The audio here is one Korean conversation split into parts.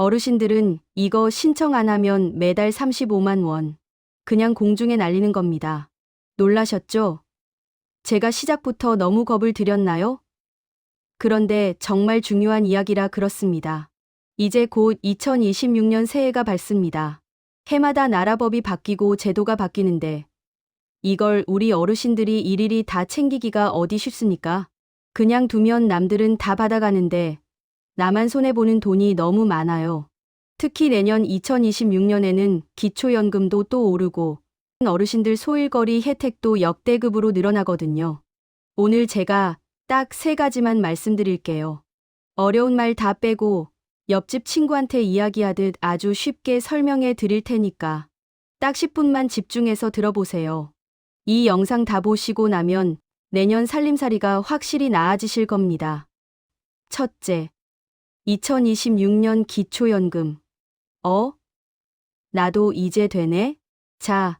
어르신들은 이거 신청 안 하면 매달 35만 원. 그냥 공중에 날리는 겁니다. 놀라셨죠? 제가 시작부터 너무 겁을 들였나요? 그런데 정말 중요한 이야기라 그렇습니다. 이제 곧 2026년 새해가 밝습니다. 해마다 나라법이 바뀌고 제도가 바뀌는데 이걸 우리 어르신들이 일일이 다 챙기기가 어디 쉽습니까? 그냥 두면 남들은 다 받아가는데 나만 손해보는 돈이 너무 많아요. 특히 내년 2026년에는 기초연금도 또 오르고 어르신들 소일거리 혜택도 역대급으로 늘어나거든요. 오늘 제가 딱 세 가지만 말씀드릴게요. 어려운 말 다 빼고 옆집 친구한테 이야기하듯 아주 쉽게 설명해 드릴 테니까 딱 10분만 집중해서 들어보세요. 이 영상 다 보시고 나면 내년 살림살이가 확실히 나아지실 겁니다. 첫째, 2026년 기초연금. 어? 나도 이제 되네? 자,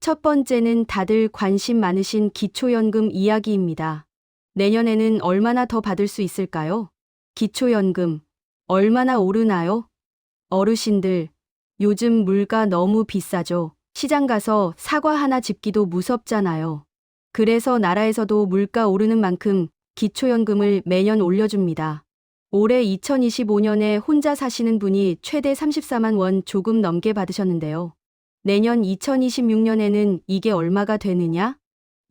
첫 번째는 다들 관심 많으신 기초연금 이야기입니다. 내년에는 얼마나 더 받을 수 있을까요? 기초연금, 얼마나 오르나요? 어르신들, 요즘 물가 너무 비싸죠. 시장 가서 사과 하나 집기도 무섭잖아요. 그래서 나라에서도 물가 오르는 만큼 기초연금을 매년 올려줍니다. 올해 2025년에 혼자 사시는 분이 최대 34만 원 조금 넘게 받으셨는데요. 내년 2026년에는 이게 얼마가 되느냐?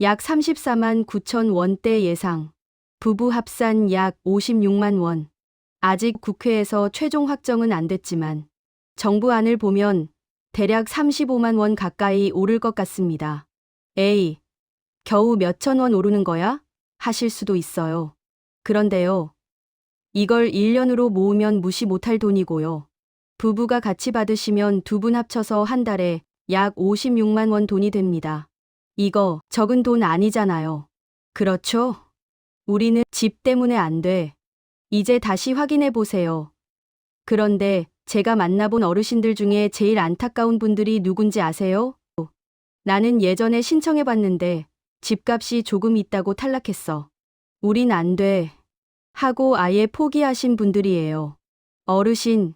약 34만 9천 원대 예상. 부부 합산 약 56만 원. 아직 국회에서 최종 확정은 안 됐지만 정부안을 보면 대략 35만 원 가까이 오를 것 같습니다. 에이, 겨우 몇천 원 오르는 거야? 하실 수도 있어요. 그런데요. 이걸 1년으로 모으면 무시 못할 돈이고요. 부부가 같이 받으시면 두 분 합쳐서 한 달에 약 56만 원 돈이 됩니다. 이거 적은 돈 아니잖아요. 그렇죠? 우리는 집 때문에 안 돼. 이제 다시 확인해 보세요. 그런데 제가 만나본 어르신들 중에 제일 안타까운 분들이 누군지 아세요? 나는 예전에 신청해 봤는데 집값이 조금 있다고 탈락했어. 우린 안 돼. 하고 아예 포기하신 분들이에요. 어르신.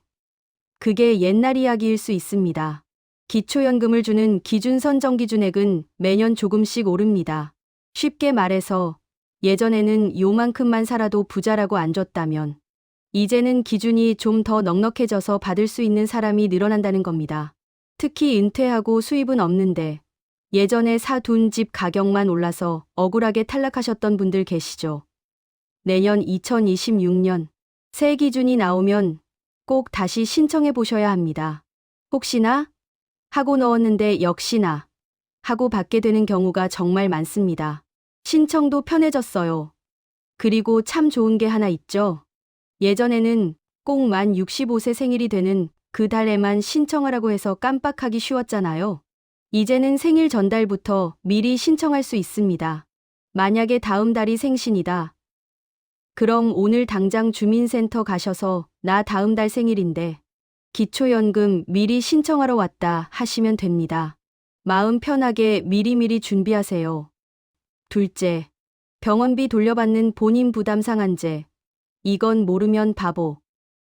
그게 옛날 이야기일 수 있습니다. 기초연금을 주는 기준 선정 기준액은 매년 조금씩 오릅니다. 쉽게 말해서 예전에는 요만큼만 살아도 부자라고 안 줬다면 이제는 기준이 좀 더 넉넉해져서 받을 수 있는 사람이 늘어난다는 겁니다. 특히 은퇴하고 수입은 없는데 예전에 사둔 집 가격만 올라서 억울하게 탈락하셨던 분들 계시죠. 내년 2026년 새 기준이 나오면 꼭 다시 신청해 보셔야 합니다. 혹시나 하고 넣었는데 역시나 하고 받게 되는 경우가 정말 많습니다. 신청도 편해졌어요. 그리고 참 좋은 게 하나 있죠. 예전에는 꼭 만 65세 생일이 되는 그 달에만 신청하라고 해서 깜빡하기 쉬웠잖아요. 이제는 생일 전달부터 미리 신청할 수 있습니다. 만약에 다음 달이 생신이다. 그럼 오늘 당장 주민센터 가셔서 나 다음 달 생일인데 기초연금 미리 신청하러 왔다 하시면 됩니다. 마음 편하게 미리미리 준비하세요. 둘째, 병원비 돌려받는 본인 부담 상한제. 이건 모르면 바보.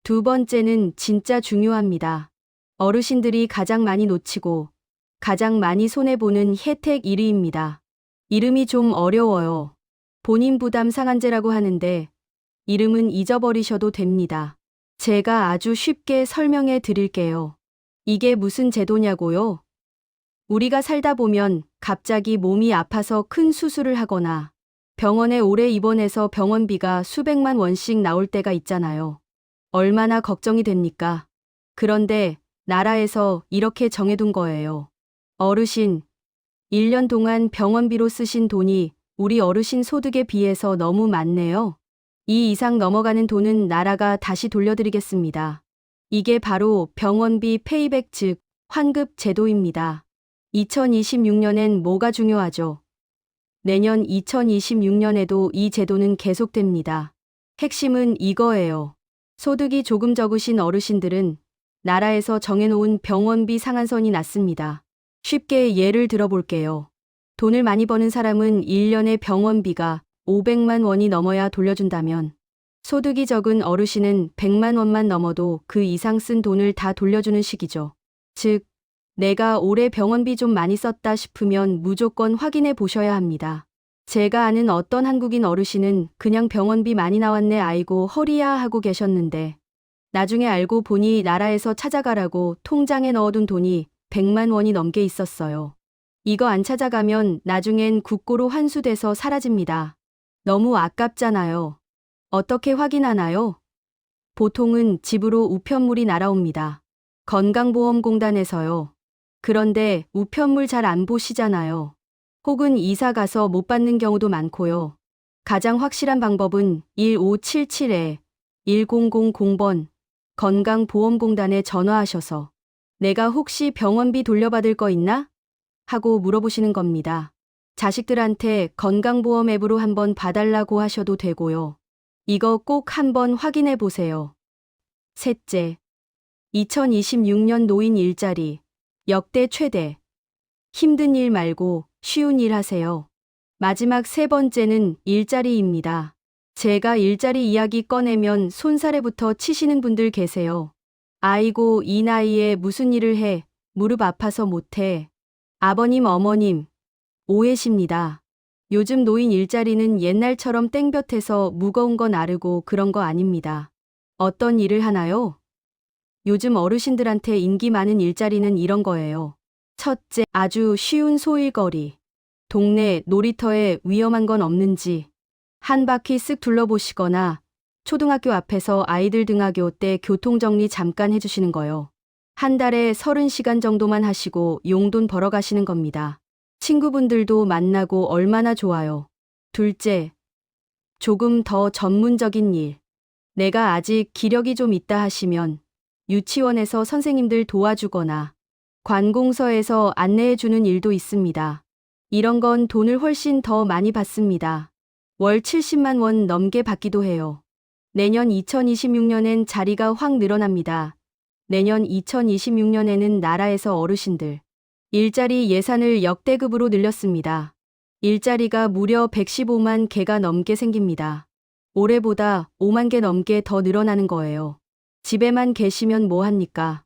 두 번째는 진짜 중요합니다. 어르신들이 가장 많이 놓치고 가장 많이 손해보는 혜택 1위입니다. 이름이 좀 어려워요. 본인 부담 상한제라고 하는데 이름은 잊어버리셔도 됩니다. 제가 아주 쉽게 설명해 드릴게요. 이게 무슨 제도냐고요? 우리가 살다 보면 갑자기 몸이 아파서 큰 수술을 하거나 병원에 오래 입원해서 병원비가 수백만 원씩 나올 때가 있잖아요. 얼마나 걱정이 됩니까? 그런데 나라에서 이렇게 정해둔 거예요. 어르신, 1년 동안 병원비로 쓰신 돈이 우리 어르신 소득에 비해서 너무 많네요. 이 이상 넘어가는 돈은 나라가 다시 돌려드리겠습니다. 이게 바로 병원비 페이백 즉 환급 제도입니다. 2026년엔 뭐가 중요하죠? 내년 2026년에도 이 제도는 계속됩니다. 핵심은 이거예요. 소득이 조금 적으신 어르신들은 나라에서 정해놓은 병원비 상한선이 낮습니다. 쉽게 예를 들어볼게요. 돈을 많이 버는 사람은 1년에 병원비가 500만 원이 넘어야 돌려준다면 소득이 적은 어르신은 100만 원만 넘어도 그 이상 쓴 돈을 다 돌려주는 식이죠. 즉, 내가 올해 병원비 좀 많이 썼다 싶으면 무조건 확인해 보셔야 합니다. 제가 아는 어떤 한국인 어르신은 그냥 병원비 많이 나왔네 아이고 허리야 하고 계셨는데 나중에 알고 보니 나라에서 찾아가라고 통장에 넣어둔 돈이 100만 원이 넘게 있었어요. 이거 안 찾아가면 나중엔 국고로 환수돼서 사라집니다. 너무 아깝잖아요. 어떻게 확인하나요? 보통은 집으로 우편물이 날아옵니다. 건강보험공단에서요. 그런데 우편물 잘 안 보시잖아요. 혹은 이사 가서 못 받는 경우도 많고요. 가장 확실한 방법은 1577에 1000번 건강보험공단에 전화하셔서 내가 혹시 병원비 돌려받을 거 있나? 하고 물어보시는 겁니다. 자식들한테 건강보험 앱으로 한번 봐달라고 하셔도 되고요. 이거 꼭 한번 확인해 보세요. 셋째, 2026년 노인 일자리, 역대 최대. 힘든 일 말고 쉬운 일 하세요. 마지막 세 번째는 일자리입니다. 제가 일자리 이야기 꺼내면 손사래부터 치시는 분들 계세요. 아이고, 이 나이에 무슨 일을 해, 무릎 아파서 못해. 아버님, 어머님, 오해십니다. 요즘 노인 일자리는 옛날처럼 땡볕에서 무거운 거 나르고 그런 거 아닙니다. 어떤 일을 하나요? 요즘 어르신들한테 인기 많은 일자리는 이런 거예요. 첫째, 아주 쉬운 소일거리. 동네 놀이터에 위험한 건 없는지 한 바퀴 쓱 둘러보시거나 초등학교 앞에서 아이들 등하교 때 교통정리 잠깐 해주시는 거요. 한 달에 30시간 정도만 하시고 용돈 벌어 가시는 겁니다. 친구분들도 만나고 얼마나 좋아요. 둘째, 조금 더 전문적인 일. 내가 아직 기력이 좀 있다 하시면 유치원에서 선생님들 도와주거나 관공서에서 안내해 주는 일도 있습니다. 이런 건 돈을 훨씬 더 많이 받습니다. 월 70만 원 넘게 받기도 해요. 내년 2026년엔 자리가 확 늘어납니다. 내년 2026년에는 나라에서 어르신들 일자리 예산을 역대급으로 늘렸습니다. 일자리가 무려 115만 개가 넘게 생깁니다. 올해보다 5만 개 넘게 더 늘어나는 거예요. 집에만 계시면 뭐 합니까?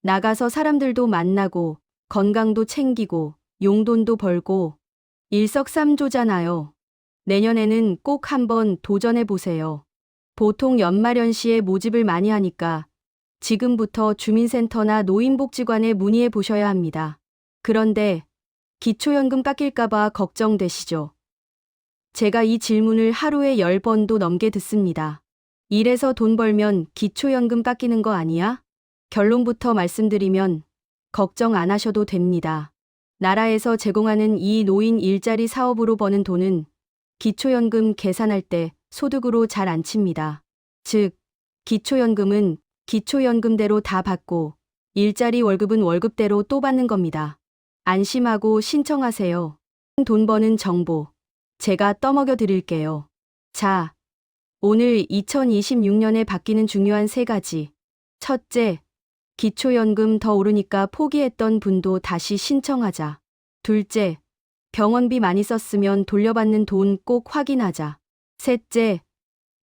나가서 사람들도 만나고 건강도 챙기고 용돈도 벌고 일석삼조잖아요. 내년에는 꼭 한번 도전해 보세요. 보통 연말연시에 모집을 많이 하니까 지금부터 주민센터나 노인복지관에 문의해 보셔야 합니다. 그런데 기초연금 깎일까봐 걱정되시죠? 제가 이 질문을 하루에 10번도 넘게 듣습니다. 일해서 돈 벌면 기초연금 깎이는 거 아니야? 결론부터 말씀드리면 걱정 안 하셔도 됩니다. 나라에서 제공하는 이 노인 일자리 사업으로 버는 돈은 기초연금 계산할 때 소득으로 잘 안 칩니다. 즉, 기초연금은 기초연금대로 다 받고 일자리 월급은 월급대로 또 받는 겁니다. 안심하고 신청하세요. 돈 버는 정보 제가 떠먹여 드릴게요. 자, 오늘 2026년에 바뀌는 중요한 세 가지. 첫째, 기초연금 더 오르니까 포기했던 분도 다시 신청하자. 둘째, 병원비 많이 썼으면 돌려받는 돈 꼭 확인하자. 셋째,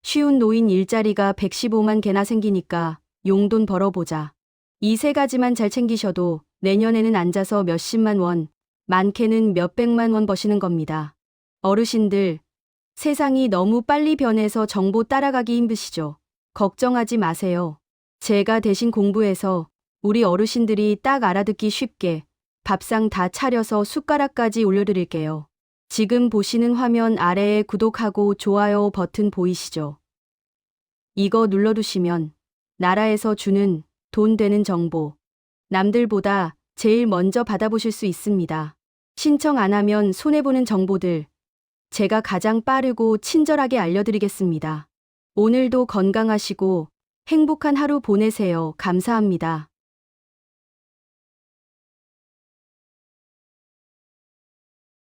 쉬운 노인 일자리가 115만 개나 생기니까 용돈 벌어보자. 이 세 가지만 잘 챙기셔도 내년에는 앉아서 몇십만 원, 많게는 몇백만 원 버시는 겁니다. 어르신들, 세상이 너무 빨리 변해서 정보 따라가기 힘드시죠? 걱정하지 마세요. 제가 대신 공부해서 우리 어르신들이 딱 알아듣기 쉽게 밥상 다 차려서 숟가락까지 올려드릴게요. 지금 보시는 화면 아래에 구독하고 좋아요 버튼 보이시죠? 이거 눌러두시면 나라에서 주는 돈 되는 정보 남들보다 제일 먼저 받아보실 수 있습니다. 신청 안 하면 손해보는 정보들 제가 가장 빠르고 친절하게 알려드리겠습니다. 오늘도 건강하시고 행복한 하루 보내세요. 감사합니다.